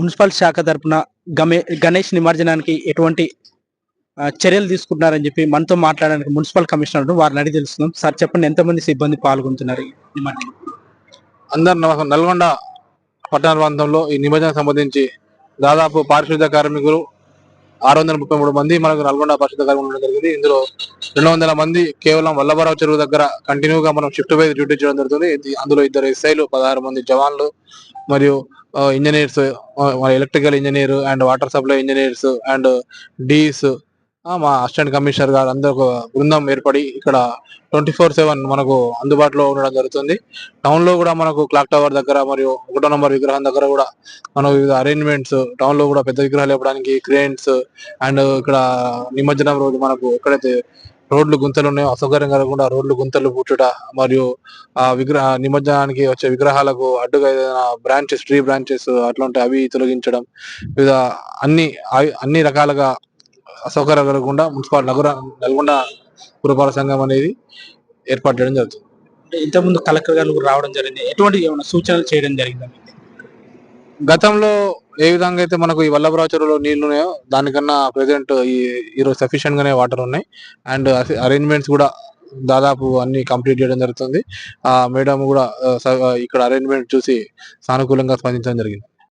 Municipal శాఖ తరపున గమే గణేష్ నిమజ్జనానికి ఎటువంటి చర్యలు తీసుకుంటున్నారని చెప్పి మనతో మాట్లాడడానికి మున్సిపల్ కమిషనర్ వారిని అడిగి తెలుస్తున్నాం. సార్ చెప్పండి ఎంతమంది సిబ్బంది పాల్గొంటున్నారు నిమజ్జనం? అందరు నమస్కారం. నల్గొండ పట్టణ ప్రాంతంలో ఈ నిమజ్జనం సంబంధించి దాదాపు పారిశుద్ధ్య కార్మికులు ఆరు వందల ముప్పై మూడు మంది మనకు నల్గొండ పరిశుద్ధ కార్మికులు జరిగింది. ఇందులో రెండు వందల మంది కేవలం వల్లభరావు చెరువు దగ్గర కంటిన్యూగా మనం షిఫ్ట్ వైజ్ డ్యూటీ చేయడం జరుగుతుంది. అందులో ఇద్దరు ఎస్ఐలు పదహారు మంది జవాన్లు మరియు engineers electrical engineer and water supply engineers and డీస్ మా అసిస్టెంట్ కమిషనర్ గారు అందరూ ఒక బృందం ఏర్పడి ఇక్కడ ట్వంటీ ఫోర్ సెవెన్ మనకు అందుబాటులో ఉండడం జరుగుతుంది. టౌన్లో కూడా మనకు క్లాక్ టవర్ దగ్గర మరియు ఒకటో నంబర్ విగ్రహం దగ్గర కూడా మనకు వివిధ అరేంజ్మెంట్స్ టౌన్లో కూడా పెద్ద విగ్రహాలు ఇవ్వడానికి క్రేన్స్ అండ్ ఇక్కడ నిమజ్జనం రోజు మనకు ఎక్కడైతే రోడ్లు గుంతలు ఉన్నాయో అసౌకర్యం కలగకుండా రోడ్లు గుంతలు పుట్టుట మరియు ఆ విగ్రహ నిమజ్జనానికి వచ్చే విగ్రహాలకు అడ్డుగా ఏదైనా బ్రాంచెస్ ట్రీ బ్రాంచెస్ అట్లా ఉంటాయి అవి తొలగించడం వివిధ అన్ని అన్ని రకాలుగా అసౌకర్యం కలగకుండా మున్సిపల్ నగర నల్గొండ పురపాలక సంఘం అనేది ఏర్పాటు చేయడం జరుగుతుంది. ఇంతకుముందు కలెక్టర్ గారు రావడం జరిగింది. ఎటువంటి ఏమైనా సూచనలు చేయడం జరిగింది గతంలో ఏ విధంగా అయితే మనకు ఈ వల్లభరావు చెరువులో నీళ్ళు ఉన్నాయో దానికన్నా ప్రజెంట్ ఈ ఈరోజు సఫిషియెంట్ గానే వాటర్ ఉన్నాయి. అండ్ uh, అరేంజ్మెంట్స్ కూడా దాదాపు అన్ని కంప్లీట్ చేయడం జరుగుతుంది. ఆ మేడం కూడా uh, ఇక్కడ అరేంజ్మెంట్ చూసి సానుకూలంగా స్పందించడం జరిగింది.